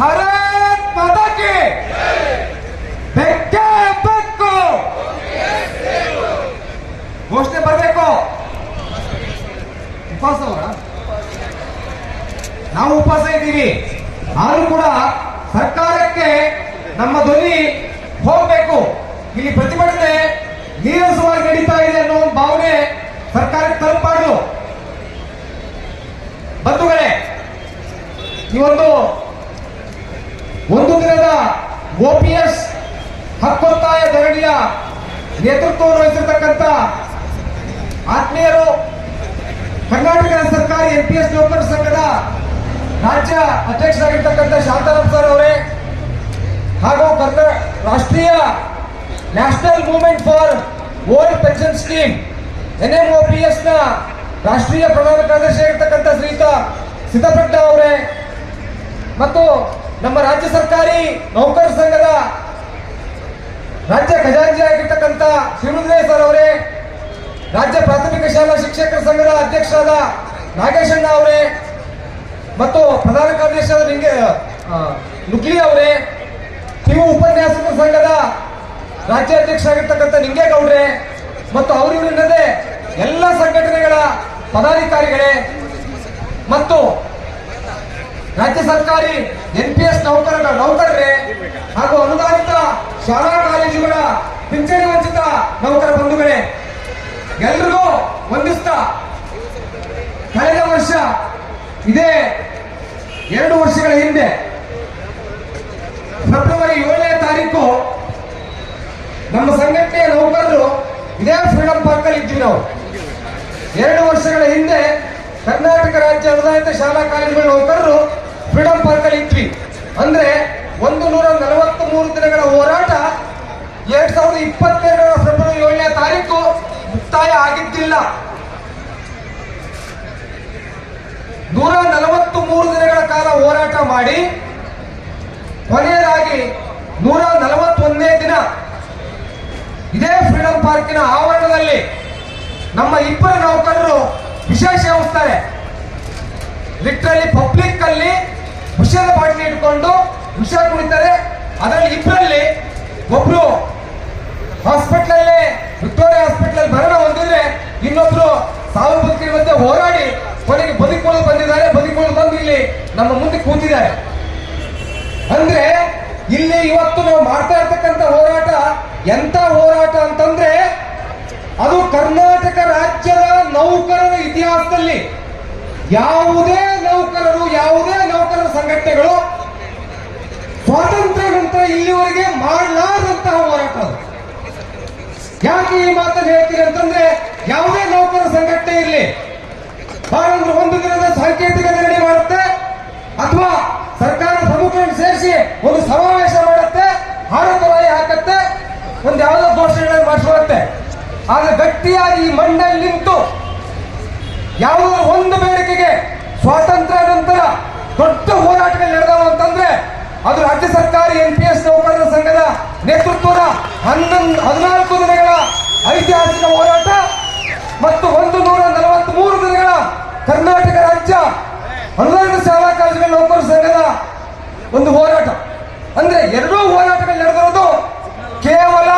ಭಾರತ್ ಮಾತಾಕ್ಕೆ. ಬೆಕ್ಕೆ ಬೆಕ್ಕು. ಘೋಷಣೆ ಬರಬೇಕು. ಉಪವಾಸ ಅವರ? ನಾವು ಉಪವಾಸ ಇದ್ದೀವಿ. ಆದ್ರೂ ಕೂಡ ಸರ್ಕಾರಕ್ಕೆ ನಮ್ಮ ಧ್ವನಿ ಹೋಗ್ಬೇಕು. ಇಲ್ಲಿ ಪ್ರತಿಭಟನೆ ನೀರಸವಾಗಿ ನಡೀತಾ ಇದೆ ಅನ್ನೋ ಒಂದು ಭಾವನೆ ಸರ್ಕಾರಕ್ಕೆ ತಲುಪಾಡು ಬಂಧುಗಳೇ, ಈ ಒಂದು ದಿನದ ಓಪಿಎಸ್ ಹಕ್ಕೊತ್ತಾಯ ಧರಣಿಯ ನೇತೃತ್ವವನ್ನು ವಹಿಸಿರ್ತಕ್ಕಂಥ ಆತ್ಮೀಯರು ಕರ್ನಾಟಕ ಸರ್ಕಾರಿ ಎನ್ ಪಿ ನೌಕರ ಸಂಘದ ರಾಜ್ಯ ಅಧ್ಯಕ್ಷರಾಗಿರ್ತಕ್ಕಂಥ ಶಾಂತಾರಾಮ್ ಸರ್ ಅವರೇ, ಹಾಗೂ ಕರ್ನಾ, ರಾಷ್ಟ್ರೀಯ national movement for old pension scheme, N M O ಪಿ ಎಸ್ನ ರಾಷ್ಟ್ರೀಯ ಪ್ರಧಾನ ಕಾರ್ಯದರ್ಶಿ ಆಗಿರ್ತಕ್ಕಂಥ ಶ್ರೀಯುತ ಸಿದ್ದಪಟ್ಟ ಅವರೇ, ಮತ್ತು ನಮ್ಮ ರಾಜ್ಯ ಸರ್ಕಾರಿ ನೌಕರ ಸಂಘದ ರಾಜ್ಯ ಖಜಾಂಚಿ ಆಗಿರ್ತಕ್ಕಂಥ ಶ್ರೀರುದ್ರೇ ಸರ್ ಅವರೇ, ರಾಜ್ಯ ಪ್ರಾಥಮಿಕ ಶಾಲಾ ಶಿಕ್ಷಕರ ಸಂಘದ ಅಧ್ಯಕ್ಷರಾದ ನಾಗೇಶಣ್ಣ ಅವರೇ ಮತ್ತು ಪ್ರಧಾನ ಕಾರ್ಯದರ್ಶಿಯಾದ ನಿಂಗೆ ನುಗ್ಲಿ ಅವರೇ ಕಿವು ಉಪನ್ಯಾಸಕ ಸಂಘದ ರಾಜ್ಯಾಧ್ಯಕ್ಷರಾಗಿರ್ತಕ್ಕಂಥ ನಿಂಗೇಗೌಡ್ರೆ ಮತ್ತು ಅವರಿವರಿಲ್ಲದೆ ಎಲ್ಲ ಸಂಘಟನೆಗಳ ಪದಾಧಿಕಾರಿಗಳೇ ಮತ್ತು ರಾಜ್ಯ ಸರ್ಕಾರಿ ಎನ್ ಪಿ ಎಸ್ ನೌಕರರ ನೌಕರರೇ ಹಾಗೂ ಅನುದಾನಿತ ಶಾಲಾ ಕಾಲೇಜುಗಳ ಪಿಂಚಣಿ ವಂಚಿತ ನೌಕರ ಬಂಧುಗಳೇ, ಎಲ್ರಿಗೂ ವಂದಿಸ್ತಾ ಕಳೆದ ವರ್ಷ ಇದೇ ಎರಡು ವರ್ಷಗಳ ಹಿಂದೆ ಫೆಬ್ರವರಿ ಏಳನೇ ತಾರೀಕು ನಮ್ಮ ಸಂಘಟನೆಯ ನೌಕರರು ಇದೇ ಫ್ರೀಡಂ ಪಾರ್ಕ್ ಅಲ್ಲಿ ಇದ್ವಿ ನಾವು. ಎರಡು ವರ್ಷಗಳ ಹಿಂದೆ ಕರ್ನಾಟಕ ರಾಜ್ಯ ಅನುದಾನಿತ ಶಾಲಾ ಕಾಲೇಜುಗಳ ನೌಕರರು ಫ್ರೀಡಂ ಪಾರ್ಕ್ ಅಲ್ಲಿ ಇದ್ವಿ. ಅಂದ್ರೆ ಒಂದು ನೂರ ನಲವತ್ತ್ ಮೂರು ದಿನಗಳ ಹೋರಾಟ ಎರಡ್ ಸಾವಿರದ ಇಪ್ಪತ್ತೆರಡರ ಫೆಬ್ರವರಿ ಏಳನೇ ತಾರೀಕು ಮುಕ್ತಾಯ ಆಗಿದ್ದಿಲ್ಲ. ನೂರ ನಲವತ್ತು ಮೂರು ದಿನಗಳ ಕಾಲ ಹೋರಾಟ ಮಾಡಿ ಕೊನೆಯದಾಗಿ ನೂರ ನಲವತ್ತೊಂದನೇ ದಿನ ಇದೇ ಫ್ರೀಡಂ ಪಾರ್ಕಿನ ಆವರಣದಲ್ಲಿ ನಮ್ಮ ಇಬ್ಬರು ನೌಕರರು ವಿಶೇಷ ಹೋಗ್ತಾರೆ ಲಿಟ್ರಲಿ ಪಬ್ಲಿಕ್ ಅಲ್ಲಿ ವಿಷದ ಬಾಟ್ಲಿ ಇಟ್ಕೊಂಡು ವಿಷ ಕುಡಿತಾರೆ ಅದರಲ್ಲಿ ಇಬ್ಬರಲ್ಲಿ ಒಬ್ರು ಹಾಸ್ಪಿಟಲ್ ಅಲ್ಲಿ ವಿಕ್ಟೋರಿಯಾ ಹಾಸ್ಪಿಟಲ್ ಅಲ್ಲಿ ಮರಣ ಹೊಂದಿದ್ರೆ ಇನ್ನೊಬ್ರು ಸಾವು ಮಧ್ಯೆ ಹೋರಾಡಿ ಕೊನೆಗೆ ಬದುಕೊಳ್ಳಲು ಬಂದಿದ್ದಾರೆ. ಬದುಕೊಳ್ಳಲು ಬಂದು ಇಲ್ಲಿ ನಮ್ಮ ಮುಂದೆ ಕೂತಿದ್ದಾರೆ. ಅಂದ್ರೆ ಇಲ್ಲಿ ಇವತ್ತು ನಾವು ಮಾಡ್ತಾ ಇರ್ತಕ್ಕಂಥ ಹೋರಾಟ ಎಂತ ಹೋರಾಟ ಅಂತಂದ್ರೆ ಅದು ಕರ್ನಾಟಕ ರಾಜ್ಯದ ನೌಕರರ ಇತಿಹಾಸದಲ್ಲಿ ಯಾವುದೇ ನೌಕರರು, ಯಾವುದೇ ನೌಕರರ ಸಂಘಟನೆಗಳು ಸ್ವಾತಂತ್ರ್ಯ ನಂತರ ಇಲ್ಲಿವರೆಗೆ ಮಾಡಲಾರದಂತಹ ಹೋರಾಟ ಯಾಕೆ ಈ ಮಾತನ್ನು ಹೇಳ್ತೀರಿ ಅಂತಂದ್ರೆ, ಯಾವುದೇ ನೌಕರ ಸಂಘಟನೆ ಇರಲಿ ಬಹಳ ಒಂದು ದಿನದ ಸಾಂಕೇತಿಕ ನಿರ್ಣಯ ಮಾಡುತ್ತೆ, ಅಥವಾ ಸರ್ಕಾರ ಪ್ರಮುಖರನ್ನು ಸೇರಿಸಿ ಒಂದು ಸಮಾವೇಶ ಮಾಡುತ್ತೆ ಹಾರತರಾಯಿ ಹಾಕತ್ತೆ, ಒಂದು ಯಾವುದೋ ಘೋಷಣೆಗಳನ್ನು ಮಾಡಿಸ್ಕೊಳ್ಳುತ್ತೆ ಆದ್ರೆ ಗಟ್ಟಿಯಾಗಿ ಈ ಮಣ್ಣಲ್ಲಿ ನಿಂತು ಯಾವುದೋ ಒಂದು ಬೇಡಿಕೆಗೆ ಸ್ವಾತಂತ್ರ್ಯ ನಂತರ ದೊಡ್ಡ ಹೋರಾಟಗಳು ನಡೆದವು ಅಂತಂದ್ರೆ ಅದು ರಾಜ್ಯ ಸರ್ಕಾರಿ ಎನ್ ಪಿ ಎಸ್ ನೌಕರರ ಸಂಘದ ನೇತೃತ್ವದ ಹನ್ನೊಂದು, ಹದಿನಾಲ್ಕು ದಿನಗಳ ಐತಿಹಾಸಿಕ ಹೋರಾಟ ಮತ್ತು ಒಂದು ನೂರ ನಲವತ್ತ್ ಮೂರು ದಿನಗಳ ಕರ್ನಾಟಕ ರಾಜ್ಯ ಅನುದಾನಿತ ಶಾಲಾ ಕಾಲೇಜುಗಳ ನೌಕರರ ಸಂಘದ ಒಂದು ಹೋರಾಟ. ಅಂದ್ರೆ ಎರಡೂ ಹೋರಾಟಗಳು ನಡೆದಿರೋದು ಕೇವಲ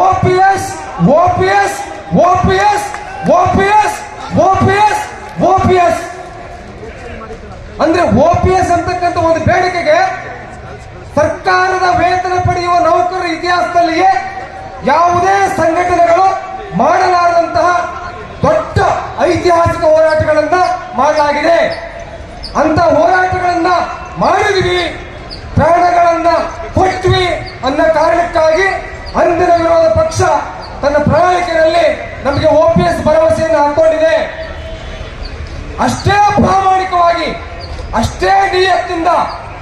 OPS OPS OPS OPS OPS OPS ಅಂದ್ರೆ ಓಪಿಎಸ್ ಅಂತಕ್ಕಂಥ ಒಂದು ಬೇಡಿಕೆಗೆ ಸರ್ಕಾರದ ವೇತನ ಪಡೆಯುವ ನೌಕರರ ಇತಿಹಾಸದಲ್ಲಿಯೇ ಯಾವುದೇ ಸಂಘಟನೆಗಳು ಮಾಡಲಾರದಂತಹ ದೊಡ್ಡ ಐತಿಹಾಸಿಕ ಹೋರಾಟಗಳನ್ನ ಮಾಡಲಾಗಿದೆ. ಅಂತ ಹೋರಾಟಗಳನ್ನ ಮಾಡಿದ್ವಿ, ಪ್ರಾಣಗಳನ್ನ ಕೊಟ್ವಿ ಅನ್ನೋ ಕಾರಣಕ್ಕಾಗಿ ಅಂದಿನ ವಿರೋಧ ಪಕ್ಷ ತನ್ನ ಪ್ರಣಾಳಿಕೆಯಲ್ಲಿ ನಮಗೆ ಓಪಿಎಸ್ ಭರವಸೆಯನ್ನು ಹಾಕೊಂಡಿದೆ ಅಷ್ಟೇ ಪ್ರಾಮಾಣಿಕವಾಗಿ ಅಷ್ಟೇ ನಿಯತ್ತಿಂದ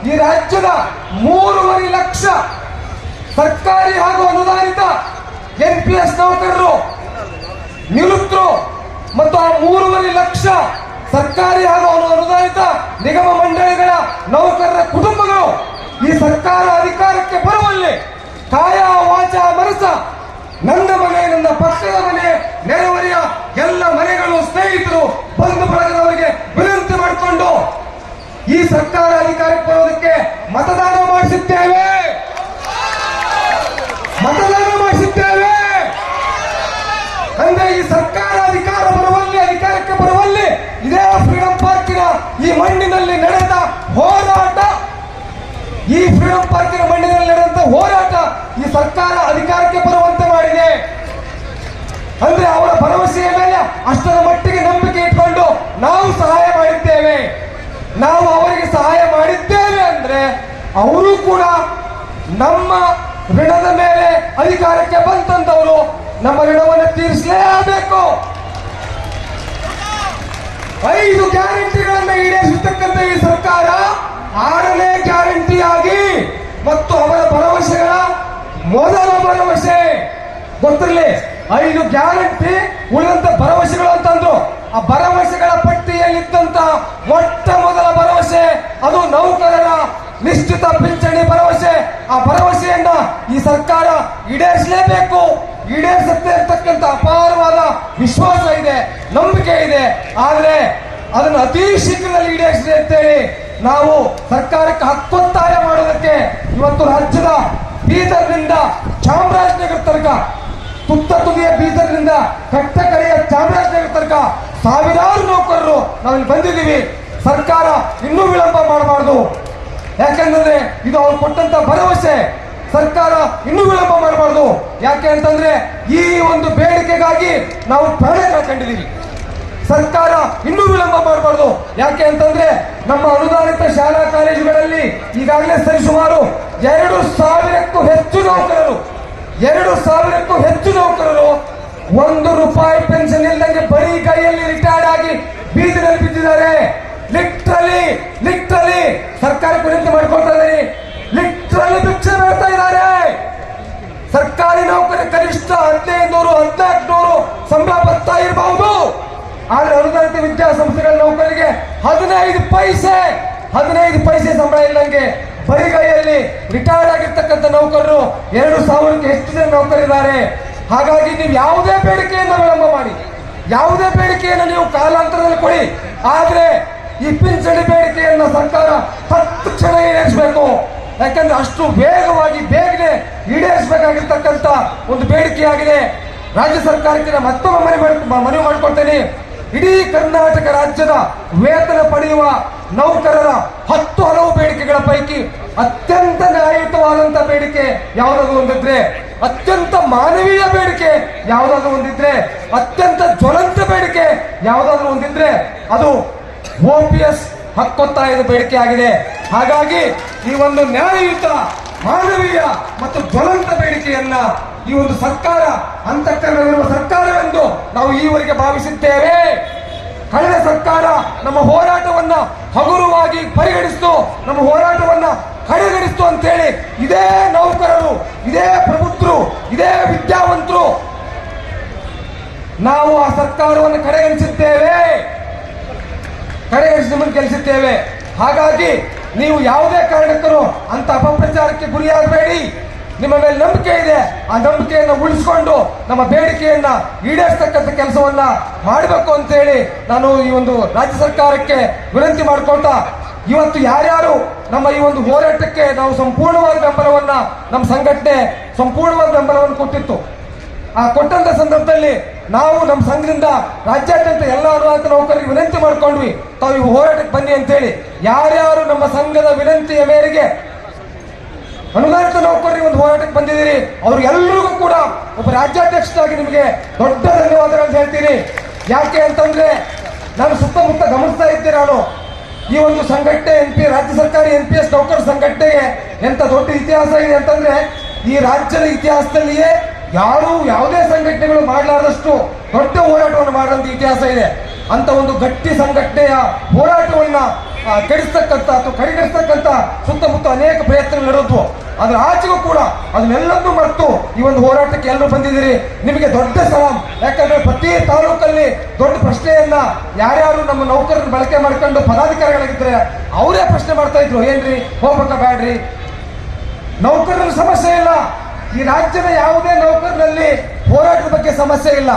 ಈ ರಾಜ್ಯದ ಮೂರುವರೆ ಲಕ್ಷ ಸರ್ಕಾರಿ ಹಾಗೂ ಅನುದಾನಿತ ಎನ್ ಪಿ ಎಸ್ ನೌಕರರು, ನಿವೃತ್ತರು ಮತ್ತು ಆ ಮೂರುವರೆ ಲಕ್ಷ ಸರ್ಕಾರಿ ಹಾಗೂ ಅನು- ಅನುದಾನಿತ ನಿಗಮ ಮಂಡಳಿಗಳ ನೌಕರರ ಕುಟುಂಬಗಳು ಈ ಸರ್ಕಾರ ಅಧಿಕಾರಕ್ಕೆ ಬರುವಲ್ಲಿ ಕಾಯ, ವಾಚ, ಮನಸ ನನ್ನ ಮನೆ, ನನ್ನ ಪಕ್ಷದ ಮನೆ, ನೆರೆಹೊರೆಯ ಎಲ್ಲ ಮನೆಗಳು ಸ್ನೇಹಿತರು ಬಂಧು ಈ ಸರ್ಕಾರ ಅಧಿಕಾರಕ್ಕೆ ಬರೋದಕ್ಕೆ ಮತದಾನ ಮಾಡಿಸುತ್ತೇವೆ. ಮತದಾನ ಮಾಡಿಸುತ್ತೇವೆ. ಅಂದ್ರೆ ಈ ಸರ್ಕಾರ ಅಧಿಕಾರ ಬರುವಲ್ಲಿ, ಅಧಿಕಾರಕ್ಕೆ ಬರುವಲ್ಲಿ ಇದೇ ಫ್ರೀಡಂ ಪಾರ್ಕಿನ ಈ ಮಣ್ಣಿನಲ್ಲಿ ನಡೆದ ಹೋರಾಟ, ಈ ಫ್ರೀಡಂ ಪಾರ್ಕಿನ ಮಣ್ಣಿನಲ್ಲಿ ನಡೆದಂತ ಹೋರಾಟ ಈ ಸರ್ಕಾರ ಅಧಿಕಾರಕ್ಕೆ ಬರುವಂತೆ ಮಾಡಿದೆ. ಅಂದ್ರೆ ಅವರ ಭರವಸೆಯ ಮೇಲೆ ಅಷ್ಟರ ಮಟ್ಟಿಗೆ ನಂಬಿಕೆ ಇಟ್ಕೊಂಡು ನಾವು ಸಹಾಯ ನಾವು ಅವರಿಗೆ ಸಹಾಯ ಮಾಡಿದ್ದೇವೆ ಅಂದ್ರೆ ಅವರು ಕೂಡ ನಮ್ಮ ಋಣದ ಮೇಲೆ ಅಧಿಕಾರಕ್ಕೆ ಬಂತಂದವರು ನಮ್ಮ ಋಣವನ್ನು ತೀರಿಸಲೇಬೇಕು. ಐದು ಗ್ಯಾರಂಟಿಗಳನ್ನು ಈಡೇರಿಸತಕ್ಕಂಥ ಈ ಸರ್ಕಾರ ಆರನೇ ಗ್ಯಾರಂಟಿಯಾಗಿ ಮತ್ತು ಅವರ ಭರವಸೆಗಳ ಮೊದಲ ಭರವಸೆ. ಗೊತ್ತಿರಲಿ, ಐದು ಗ್ಯಾರಂಟಿ ಉಳಿದಂತ ಭರವಸೆಗಳು ಅಂತಂದ್ರು. ಆ ಭರವಸೆಗಳ ಪಟ್ಟಿಯಲ್ಲಿದ್ದಂತ ಮೊಟ್ಟ ಮೊದಲ ಭರವಸೆ, ಅದು ನೌಕರರ ನಿಶ್ಚಿತ ಪಿಂಚಣಿ ಭರವಸೆ. ಆ ಭರವಸೆಯನ್ನ ಈ ಸರ್ಕಾರ ಈಡೇರಿಸಲೇಬೇಕು. ಈಡೇರಿಸುತ್ತೆ ಇರ್ತಕ್ಕಂಥ ಅಪಾರವಾದ ವಿಶ್ವಾಸ ಇದೆ, ನಂಬಿಕೆ ಇದೆ. ಆದರೆ ಅದನ್ನು ಅತಿ ಶೀಘ್ರದಲ್ಲಿ ಈಡೇರಿಸಿದೆ ಅಂತೇಳಿ ನಾವು ಸರ್ಕಾರಕ್ಕೆ ಹಕ್ಕೊತ್ತಾಯ ಮಾಡೋದಕ್ಕೆ ಇವತ್ತು ರಾಜ್ಯದ ಬೀದರ್ನಿಂದ ಚಾಮರಾಜನಗರ ತನಕ, ತುತ್ತ ತುದಿಯ ಬೀದರ್ನಿಂದ ಕಟ್ಟ ಕಡೆಯ ಚಾಮರಾಜನಗರ ತನಕ ಸಾವಿರಾರು ನೌಕರರು ನಾವಿಲ್ಲಿ ಬಂದಿದ್ದೀವಿ. ಸರ್ಕಾರ ಇನ್ನೂ ವಿಳಂಬ ಮಾಡಬಾರ್ದು. ಯಾಕೆಂದ್ರೆ ಇದು ಅವ್ರು ಕೊಟ್ಟಂತ ಭರವಸೆ. ಸರ್ಕಾರ ಇನ್ನೂ ವಿಳಂಬ ಮಾಡಬಾರ್ದು. ಯಾಕೆ ಅಂತಂದ್ರೆ ಈ ಒಂದು ಬೇಡಿಕೆಗಾಗಿ ನಾವು ಪ್ರಾಣ ಕಳ್ಕೊಂಡಿದ್ದೀವಿ ಸರ್ಕಾರ ಇನ್ನೂ ವಿಳಂಬ ಮಾಡಬಾರ್ದು. ಯಾಕೆ ಅಂತಂದ್ರೆ ನಮ್ಮ ಅನುದಾನಿತ ಶಾಲಾ ಕಾಲೇಜುಗಳಲ್ಲಿ ಈಗಾಗಲೇ ಸರಿಸುಮಾರು ಎರಡು ಸಾವಿರಕ್ಕೂ ಹೆಚ್ಚು ನೌಕರರು, ಎರಡು ಸಾವಿರಕ್ಕೂ ಹೆಚ್ಚು ನೌಕರರು ಒಂದು ರೂಪಾಯಿ ಪೆನ್ಷನ್ ಇಲ್ಲದಂಗೆ ಬರೀ ಕೈಯಲ್ಲಿ ರಿಟೈರ್ಡ್ ಆಗಿ ಬೀದಿನಲ್ಲಿ ಬಿದ್ದಿದ್ದಾರೆ. ಲಿಟ್ರಲಿ ಲಿಟ್ರಲಿ ಸರ್ಕಾರಕ್ಕೆ ವಿನಂತಿ ಮಾಡ್ಕೊಳ್ತಾ ಇದ್ದೀನಿ ಲಿಟ್ರಲಿ ಭಿಕ್ಷೆ ಮಾಡ್ತಾ ಇದ್ದಾರೆ. ಸರ್ಕಾರಿ ನೌಕರಿ ಕನಿಷ್ಠ ಹದಿನೈದು ನೂರು ಹದಿನಾಲ್ಕು ನೂರು ಸಂಬಳ ಬರ್ತಾ ಇರಬಹುದು ಆದ್ರೆ ಅನುದಾನಿತ ವಿದ್ಯಾಸಂಸ್ಥೆಗಳ ನೌಕರಿಗೆ ಹದಿನೈದು ಪೈಸೆ ಹದಿನೈದು ಪೈಸೆ ಸಂಬಳ ಇಲ್ಲಂಗೆ ಬರಿಗೈಯಲ್ಲಿ ರಿಟೈರ್ಡ್ ಆಗಿರ್ತಕ್ಕಂಥ ನೌಕರರು ಎರಡು ಸಾವಿರಕ್ಕೆ ಹೆಚ್ಚು ಜನ ನೌಕರಿದ್ದಾರೆ? ಹಾಗಾಗಿ ನೀವು ಯಾವುದೇ ಬೇಡಿಕೆಯನ್ನು ವಿಳಂಬ ಮಾಡಿ. ಯಾವುದೇ ಬೇಡಿಕೆಯನ್ನು ನೀವು ಕಾಲಾಂತರದಲ್ಲಿ ಕೊಡಿ. ಆದ್ರೆ ಈ ಪಿಂಚಣಿ ಬೇಡಿಕೆಯನ್ನು ಸರ್ಕಾರ ತಕ್ಷಣ ಈಡೇರಿಸಬೇಕು. ಯಾಕಂದ್ರೆ ಅಷ್ಟು ವೇಗವಾಗಿ ಬೇಗನೆ ಈಡೇರಿಸಬೇಕಾಗಿರ್ತಕ್ಕಂಥ ಒಂದು ಬೇಡಿಕೆಯಾಗಿದೆ. ರಾಜ್ಯ ಸರ್ಕಾರಕ್ಕೆ ಮತ್ತೊಮ್ಮೆ ಮನವಿ ಮನವಿ ಮಾಡಿಕೊಳ್ತೇನೆ. ಇಡೀ ಕರ್ನಾಟಕ ರಾಜ್ಯದ ವೇತನ ಪಡೆಯುವ ನೌಕರರ ಹತ್ತು ಹಲವು ಬೇಡಿಕೆಗಳ ಪೈಕಿ ಅತ್ಯಂತ ನ್ಯಾಯಯುತವಾದಂತ ಬೇಡಿಕೆ ಯಾವುದಾದ್ರು ಒಂದಿದ್ರೆ, ಅತ್ಯಂತ ಮಾನವೀಯ ಬೇಡಿಕೆ ಯಾವುದಾದ್ರು ಒಂದಿದ್ರೆ, ಅತ್ಯಂತ ಜ್ವಲಂತ ಬೇಡಿಕೆ ಯಾವುದಾದ್ರು ಒಂದಿದ್ರೆ ಅದು ಓಪಿಎಸ್ ಹತ್ತೊತ್ತೈದು ಬೇಡಿಕೆ ಆಗಿದೆ. ಹಾಗಾಗಿ ಈ ಒಂದು ನ್ಯಾಯಯುತ, ಮಾನವೀಯ ಮತ್ತು ಜ್ವಲಂತ ಬೇಡಿಕೆಯನ್ನ ಈ ಒಂದು ಸರ್ಕಾರ ಅಂತಃಕರಣವಿರುವ ಸರ್ಕಾರವೆಂದು ನಾವು ಈವರೆಗೆ ಭಾವಿಸಿದ್ದೇವೆ. ಕಳೆದ ಸರ್ಕಾರ ನಮ್ಮ ಹೋರಾಟವನ್ನ ಹಗುರವಾಗಿ ಪರಿಗಣಿಸಿತು, ನಮ್ಮ ಹೋರಾಟವನ್ನ ಕಡೆಗಣಿಸ್ತು ಅಂತೇಳಿ ಇದೇ ನೌಕರರು, ಇದೇ ಪ್ರಬುದ್ಧರು, ಇದೇ ವಿದ್ಯಾವಂತರು ನಾವು ಆ ಸರ್ಕಾರವನ್ನು ಕಡೆಗಣಿಸಿದ್ದೇವೆ. ಕಡೆಗಣಿಸಿ ನಿಮ್ಮನ್ನು ಕೆಲಸುತ್ತೇವೆ ಹಾಗಾಗಿ ನೀವು ಯಾವುದೇ ಕಾರಣಕ್ಕೂ ಅಂತ ಅಪಪ್ರಚಾರಕ್ಕೆ ಗುರಿಯಾಗಬೇಡಿ. ನಿಮ್ಮ ಮೇಲೆ ನಂಬಿಕೆ ಇದೆ. ಆ ನಂಬಿಕೆಯನ್ನು ಉಳಿಸಿಕೊಂಡು ನಮ್ಮ ಬೇಡಿಕೆಯನ್ನ ಈಡೇರಿಸತಕ್ಕಂಥ ಕೆಲಸವನ್ನ ಮಾಡಬೇಕು ಅಂತೇಳಿ ನಾನು ಈ ಒಂದು ರಾಜ್ಯ ಸರ್ಕಾರಕ್ಕೆ ವಿನಂತಿ ಮಾಡಿಕೊಳ್ತಾ, ಇವತ್ತು ಯಾರ್ಯಾರು ನಮ್ಮ ಈ ಒಂದು ಹೋರಾಟಕ್ಕೆ ನಾವು ಸಂಪೂರ್ಣವಾದ ಬೆಂಬಲವನ್ನ ನಮ್ಮ ಸಂಘಟನೆ ಸಂಪೂರ್ಣವಾದ ಬೆಂಬಲವನ್ನು ಕೊಟ್ಟಿತ್ತು. ಆ ಕೊಟ್ಟಂತ ಸಂದರ್ಭದಲ್ಲಿ ನಾವು ನಮ್ಮ ಸಂಘದಿಂದ ರಾಜ್ಯಾದ್ಯಂತ ಎಲ್ಲ ಅನುವಾದ ನೌಕರರಿಗೆ ವಿನಂತಿ ಮಾಡ್ಕೊಂಡ್ವಿ. ತಾವು ಇವು ಹೋರಾಟಕ್ಕೆ ಬನ್ನಿ ಅಂತೇಳಿ. ಯಾರ್ಯಾರು ನಮ್ಮ ಸಂಘದ ವಿನಂತಿಯ ಮೇರೆಗೆ ಅನುದಾನಿತ ನೌಕರರಿಗೆ ಒಂದು ಹೋರಾಟಕ್ಕೆ ಬಂದಿದ್ದೀರಿ ಅವ್ರಿಗೆಲ್ಲರಿಗೂ ಕೂಡ ಒಬ್ಬ ರಾಜ್ಯಾಧ್ಯಕ್ಷರಾಗಿ ನಿಮಗೆ ದೊಡ್ಡ ಧನ್ಯವಾದಗಳನ್ನು ಹೇಳ್ತೀನಿ. ಯಾಕೆ ಅಂತಂದ್ರೆ ನಾನು ಸುತ್ತಮುತ್ತ ಗಮನಿಸ್ತಾ ಇದ್ದೆ ನಾನು. ಈ ಒಂದು ಸಂಘಟನೆ ಎನ್ ಪಿ ರಾಜ್ಯ ಸರ್ಕಾರಿ ಎನ್ ಪಿ ಎಸ್ ನೌಕರ ಸಂಘಟನೆಗೆ ಎಂತ ದೊಡ್ಡ ಇತಿಹಾಸ ಇದೆ ಅಂತಂದ್ರೆ ಈ ರಾಜ್ಯದ ಇತಿಹಾಸದಲ್ಲಿಯೇ ಯಾರು ಯಾವುದೇ ಸಂಘಟನೆಗಳು ಮಾಡಲಾರದಷ್ಟು ದೊಡ್ಡ ಹೋರಾಟವನ್ನು ಮಾಡಿದಂತ ಇತಿಹಾಸ ಇದೆ. ಅಂತ ಒಂದು ಗಟ್ಟಿ ಸಂಘಟನೆಯ ಹೋರಾಟವನ್ನ ಕೆಡಿಸ್ತಕ್ಕಂಥ ಅಥವಾ ಕಡೆಗಣಿಸ್ತಕ್ಕಂಥ ಸುತ್ತಮುತ್ತ ಅನೇಕ ಪ್ರಯತ್ನಗಳು ನಡೆದ್ವು. ಅದ್ರ ಆಚೆಗೂ ಕೂಡ ಅದನ್ನೆಲ್ಲನ್ನೂ ಮರೆತು ಈ ಒಂದು ಹೋರಾಟಕ್ಕೆ ಎಲ್ಲರೂ ಬಂದಿದ್ದೀರಿ. ನಿಮಗೆ ದೊಡ್ಡ ಸಲಾಂ. ಯಾಕಂದ್ರೆ ಪ್ರತಿ ತಾಲೂಕಲ್ಲಿ ದೊಡ್ಡ ಪ್ರಶ್ನೆಯನ್ನ ಯಾರ್ಯಾರು ನಮ್ಮ ನೌಕರರನ್ನು ಬಳಕೆ ಮಾಡ್ಕೊಂಡು ಪದಾಧಿಕಾರಿಗಳಾಗಿದ್ರೆ ಅವರೇ ಪ್ರಶ್ನೆ ಮಾಡ್ತಾ ಇದ್ರು, ಏನ್ರಿ? ಹೋಗ್ಬೇಕ ಬ್ಯಾಡ್ರಿ? ನೌಕರರ ಸಮಸ್ಯೆ ಇಲ್ಲ. ಈ ರಾಜ್ಯದ ಯಾವುದೇ ನೌಕರರಲ್ಲಿ ಹೋರಾಟದ ಬಗ್ಗೆ ಸಮಸ್ಯೆ ಇಲ್ಲ.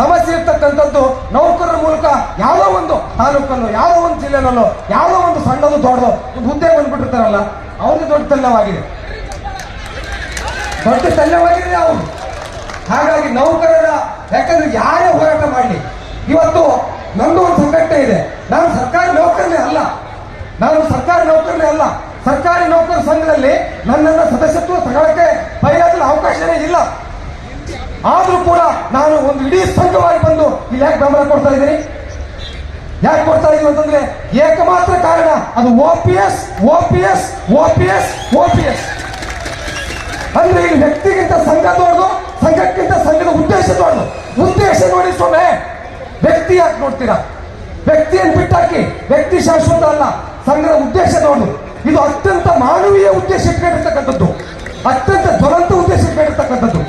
ಸಮಸ್ಯೆ ಇರ್ತಕ್ಕಂಥದ್ದು ನೌಕರರ ಮೂಲಕ ಯಾವುದೋ ಒಂದು ತಾಲೂಕಲ್ಲೋ, ಯಾವ ಒಂದು ಜಿಲ್ಲೆನಲ್ಲೋ ಯಾವುದೋ ಒಂದು ಸಣ್ಣದು ದೊಡ್ಡದು ಒಂದು ಹುದ್ದೆ ಬಂದ್ಬಿಟ್ಟಿರ್ತಾರಲ್ಲ, ಅವ್ರಿಗೆ ದೊಡ್ಡ ತಲ್ಲವಾಗಿದೆ. ದೊಡ್ಡ ತಲ್ಲವಾಗಿದೆ ಅವರು. ಹಾಗಾಗಿ ನೌಕರರ, ಯಾಕಂದ್ರೆ ಯಾರೇ ಹೋರಾಟ ಮಾಡಲಿ, ಇವತ್ತು ನಂದು ಒಂದು ಸಂಘಟನೆ ಇದೆ. ನಾನು ಸರ್ಕಾರಿ ನೌಕರನೇ ಅಲ್ಲ. ನಾನು ಸರ್ಕಾರಿ ನೌಕರನೇ ಅಲ್ಲ. ಸರ್ಕಾರಿ ನೌಕರ ಸಂಘದಲ್ಲಿ ನನ್ನನ್ನು ಸದಸ್ಯತ್ವ ತಗೊಳಕ್ಕೆ ಬಯಲಾದಲ್ಲಿ ಅವಕಾಶನೇ ಇಲ್ಲ. ಆದರೂ ಕೂಡ ನಾನು ಒಂದು ಇಡೀ ಸಂಘವಾಗಿ ಬಂದು ಇಲ್ಲಿ ಯಾಕೆ ಬೆಂಬಲ ಕೊಡ್ತಾ ಇದ್ದೀನಿ? ಯಾಕೆ ಕೊಡ್ತಾ ಇದೀವಿ ಅಂತಂದ್ರೆ ಏಕಮಾತ್ರ ಕಾರಣ ಅದು O P S, O P S, O P S, O P S. ಅಂದ್ರೆ ಈ ವ್ಯಕ್ತಿಗಿಂತ ಸಂಘ ದೊಡ್ಡದು, ಸಂಘಕ್ಕಿಂತ ಸಂಘದ ಉದ್ದೇಶ ದೊಡ್ಡದು. ಉದ್ದೇಶ ನೋಡಿ ಸ್ವಾಮಿ, ವ್ಯಕ್ತಿ ಯಾಕೆ ನೋಡ್ತೀರಾ? ವ್ಯಕ್ತಿಯನ್ನು ಬಿಟ್ಟಾಕಿ ವ್ಯಕ್ತಿ ಶಾಶ್ವತ ಅಲ್ಲ, ಸಂಘದ ಉದ್ದೇಶ ನೋಡು ಇದು ಅತ್ಯಂತ ಮಾನವೀಯ ಉದ್ದೇಶ ಇಟ್ಕೊಂಡಿರ್ತಕ್ಕಂಥದ್ದು ಅತ್ಯಂತ ಜ್ವಲಂತ ಉದ್ದೇಶ ಇಟ್ಕೊಂಡಿರ್ತಕ್ಕಂಥದ್ದು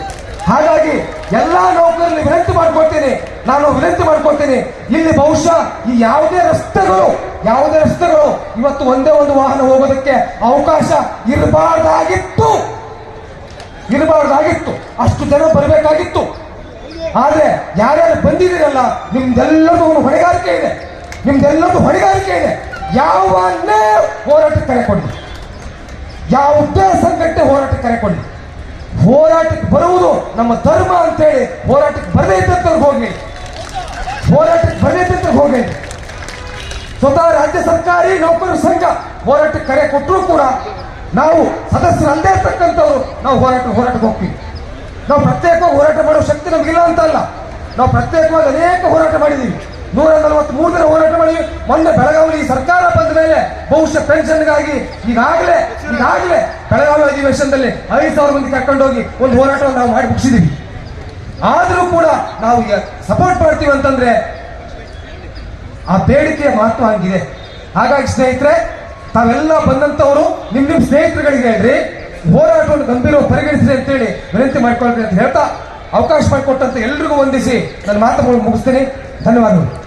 ಹಾಗಾಗಿ ಎಲ್ಲಾ ನೌಕರರಲ್ಲಿ ವಿನಂತಿ ಮಾಡ್ಕೊಳ್ತೇನೆ. ನಾನು ವಿನಂತಿ ಮಾಡ್ಕೊಳ್ತೇನೆ. ಇಲ್ಲಿ ಬಹುಶಃ ಈ ಯಾವುದೇ ರಸ್ತೆಗಳು ಯಾವುದೇ ರಸ್ತೆಗಳು ಇವತ್ತು ಒಂದೇ ಒಂದು ವಾಹನ ಹೋಗೋದಕ್ಕೆ ಅವಕಾಶ ಇರಬಾರ್ದಾಗಿತ್ತು. ಇರಬಾರ್ದಾಗಿತ್ತು. ಅಷ್ಟು ಜನ ಬರಬೇಕಾಗಿತ್ತು. ಆದ್ರೆ ಯಾರ್ಯಾರು ಬಂದಿದ್ದೀರಲ್ಲ, ನಿಮ್ದೆಲ್ಲದೂ ಒಂದು ಹೊಣೆಗಾರಿಕೆ ಇದೆ. ನಿಮ್ದೆಲ್ಲದೂ ಹೊಣೆಗಾರಿಕೆ ಇದೆ. ಯಾವನ್ನೇ ಹೋರಾಟಕ್ಕೆ ಕರೆ ಯಾವ ಯಾವುದೇ ಸಂಘಟನೆ ಹೋರಾಟಕ್ಕೆ ಕರೆ ಕೊಡಿ ಹೋರಾಟಕ್ಕೆ ಬರುವುದು ನಮ್ಮ ಧರ್ಮ ಅಂತೇಳಿ ಹೋರಾಟಕ್ಕೆ ಬರದೇ ಇದ್ದಂತವ್ರಿಗೆ ಹೋಗಿ. ಹೋರಾಟಕ್ಕೆ ಬರದೇ ಇದ್ದಂತವ್ರಿಗೆ ಹೋಗಿ. ಸ್ವತಃ ರಾಜ್ಯ ಸರ್ಕಾರಿ ನೌಕರರ ಸಂಘ ಹೋರಾಟಕ್ಕೆ ಕರೆ ಕೊಟ್ಟರು ಕೂಡ ನಾವು ಸದಸ್ಯರಲ್ಲದೆ ಇರ್ತಕ್ಕಂಥವ್ರು ನಾವು ಹೋರಾಟ, ಹೋರಾಟಕ್ಕೆ ಹೋಗ್ತೀವಿ. ನಾವು ಪ್ರತ್ಯೇಕವಾಗಿ ಹೋರಾಟ ಮಾಡೋ ಶಕ್ತಿ ನಮಗಿಲ್ಲ ಅಂತ ಅಲ್ಲ. ನಾವು ಪ್ರತ್ಯೇಕವಾಗಿ ಅನೇಕ ಹೋರಾಟ ಮಾಡಿದ್ದೀವಿ. ನೂರ ನಲವತ್ತ್ ಮೂರು ದಿನ ಹೋರಾಟ ಮಾಡಿ ಮೊನ್ನೆ ಬೆಳಗಾವಿ ಸರ್ಕಾರ ಬಂದ ಮೇಲೆ ಬಹುಶಃ ಪೆನ್ಷನ್ಗಾಗಿ ಈಗಾಗಲೇ ಈಗಾಗಲೇ ಬೆಳಗಾವಿ ಅಧಿವೇಶನದಲ್ಲಿ ಐದು ಸಾವಿರ ಮಂದಿ ಕರ್ಕೊಂಡೋಗಿ ಒಂದು ಹೋರಾಟವನ್ನು ನಾವು ಮಾಡಿ ಮುಗಿಸಿದೀವಿ ಆದರೂ ಕೂಡ ನಾವು ಸಪೋರ್ಟ್ ಮಾಡ್ತೀವಿ ಅಂತಂದ್ರೆ ಆ ಬೇಡಿಕೆಯ ಮಹತ್ವ ಹಂಗಿದೆ. ಹಾಗಾಗಿ ಸ್ನೇಹಿತರೆ, ತಾವೆಲ್ಲ ಬಂದಂತವರು ನಿಮ್ ನಿಮ್ ಸ್ನೇಹಿತರುಗಳಿಗೆ ಹೇಳ್ರಿ, ಹೋರಾಟವನ್ನು ಗಂಭೀರ ಅಂತ ಅಂತೇಳಿ ವಿನಂತಿ ಮಾಡ್ಕೊಳ್ರಿ ಅಂತ ಹೇಳ್ತಾ ಅವಕಾಶ ಮಾಡಿಕೊಟ್ಟಂತ ಎಲ್ರಿಗೂ ವಂದಿಸಿ ನನ್ನ ಮಾತುಗಳು ಮುಗಿಸ್ತೀನಿ. ಧನ್ಯವಾದಗಳು.